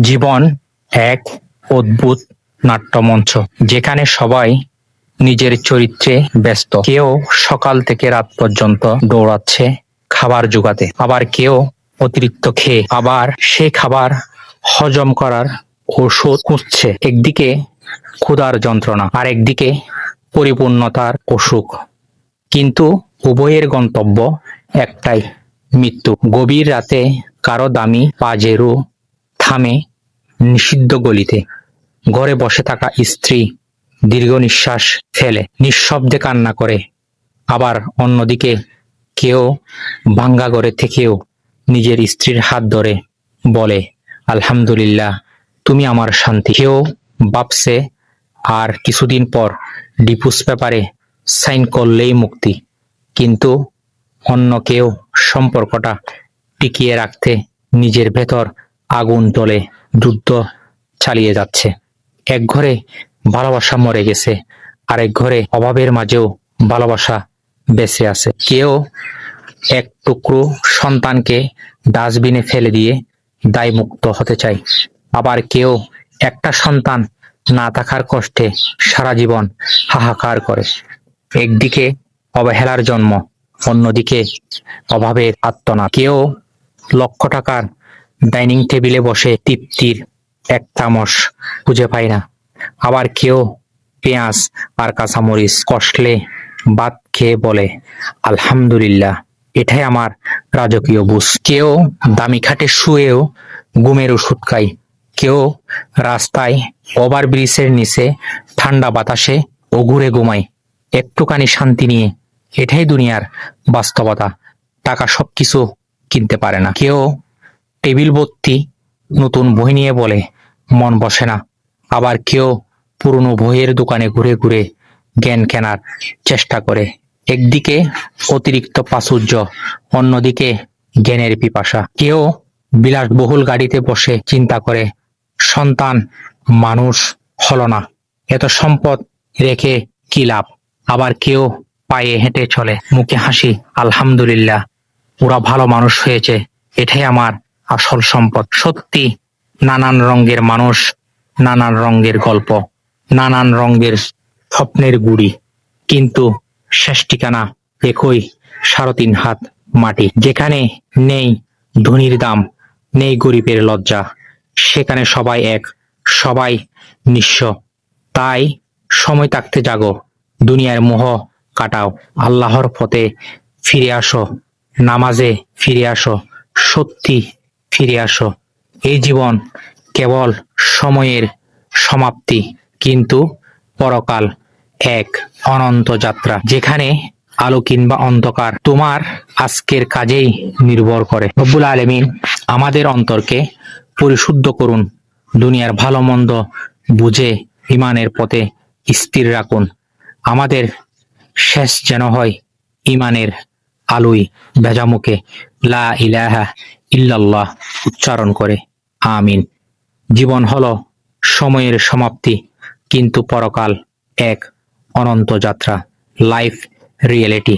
জীবন এক অদ্ভুত নাট্যমঞ্চ, যেখানে সবাই নিজের চরিত্রে ব্যস্ত। কেউ সকাল থেকে রাত পর্যন্ত দৌড়াচ্ছে খাবার জোগাতে, আবার কেউ অতিরিক্ত খেয়ে, আবার সে খাবার হজম করার ওষুধ খুঁজছে। একদিকে ক্ষুধার যন্ত্রণা আর একদিকে পরিপূর্ণতার অসুখ। কিন্তু উভয়ের গন্তব্য একটাই, মৃত্যু। গভীর রাতে কারও দামি পাজেরো থামে নিষিদ্ধ গলিতে। ঘরে বসে থাকা স্ত্রী দীর্ঘ নিঃশ্বাস ফেলে, নিঃশব্দে কান্না করে। আবার অন্যদিকে কেউ ভাঙ্গা ঘরে থেকেও নিজের স্ত্রীর হাত ধরে বলে, আলহামদুলিল্লাহ, তুমি আমার শান্তি। কেউ ভাবছে আর কিছুদিন পর ডিপুস পেপারে সাইন করলেই মুক্তি। কিন্তু অন্য কেউ সম্পর্কটা টিকিয়ে রাখতে নিজের ভেতর আগুন তলে যুদ্ধ চালিয়ে যাচ্ছে। এক ঘরে ভালোবাসা মরে গেছে, আরেক ঘরে অভাবের মাঝেও ভালোবাসা বেঁচে আছে। কেউ এক টুকরো সন্তানকে ডাস্টবিনে ফেলে দিয়ে দায়মুক্ত হতে চায়। আবার কেউ একটা সন্তান না থাকার কষ্টে সারা জীবন হাহাকার করে। একদিকে অবহেলার জন্ম, অন্যদিকে অভাবের আত্মনাদ কেউ লক্ষ টাকার ডাইনিং টেবিলে বসে তৃপ্তির এক তামস খুঁজে পায় না। আবার কেউ পেঁয়াজ আর কাঁচামরিচ কষলে ভাত খেয়ে বলে, আলহামদুলিল্লাহ, এটাই আমার রাজকীয় বুঝ। কেউ দামি খাটে শুয়েও ঘুমের ওষুধ খায়, কেউ রাস্তায় ওভার ব্রিজের নিচে ঠান্ডা বাতাসে ও ঘুরে ঘুমায়। একটুখানি শান্তি নিয়ে এটাই দুনিয়ার বাস্তবতা। টাকা সবকিছু কিনতে পারে না। কেউ টেবিল ভর্তি নতুন বই নিয়ে বলে, মন বসে না। আবার কেউ পুরনো বইয়ের দোকানে ঘুরে ঘুরে জ্ঞান কেনার চেষ্টা করে। একদিকে অতিরিক্ত প্রাচুর্য, অন্যদিকে জ্ঞানের পিপাসা। কেউ বিলাসবহুল গাড়িতে বসে চিন্তা করে, সন্তান, মানুষ হলো না। এত সম্পদ রেখে কি লাভ? আবার কেউ পায়ে হেঁটে চলে। মুখে হাসি, আলহামদুলিল্লাহ, ওরা ভালো মানুষ হয়েছে, এটাই আমার আসল সম্পদ। সত্যি, নানান রঙের মানুষ, নানান রঙের গল্প, নানান রঙের স্বপ্নের গুড়ি। কিন্তু শেষ ঠিকানা একই সাড়ে তিন হাত মাটি। যেখানে নেই ধনির দাম, নেই গরিবের লজ্জা, সেখানে সবাই এক, সবাই নিঃস্ব। তাই সময় থাকতে জাগো, দুনিয়ার মোহ কাটাও, আল্লাহর পথে ফিরে আসো, নামাজে ফিরে আসো, সত্যি ফিরে আসো। এই জীবন কেবল সময়ের সমাপ্তি, কিন্তু পরকাল এক অনন্ত যাত্রা, যেখানে আলো কিংবা অন্ধকার তোমার আজকের কাজেই নির্ভর করে। রব্বুল আলমিন আমাদের অন্তরকে পরিশুদ্ধ করুন, দুনিয়ার ভালো মন্দ বুঝে ইমানের পথে স্থির রাখুন। আমাদের শেষ যেন হয় ইমানের আলোই ভেজামুখে লা ইলাহা ইল্লাল্লাহ উচ্চারণ করে। আমিন। জীবন হল সময়ের সমাপ্তি, কিন্তু পরকাল এক অনন্ত যাত্রা লাইফ রিয়েলিটি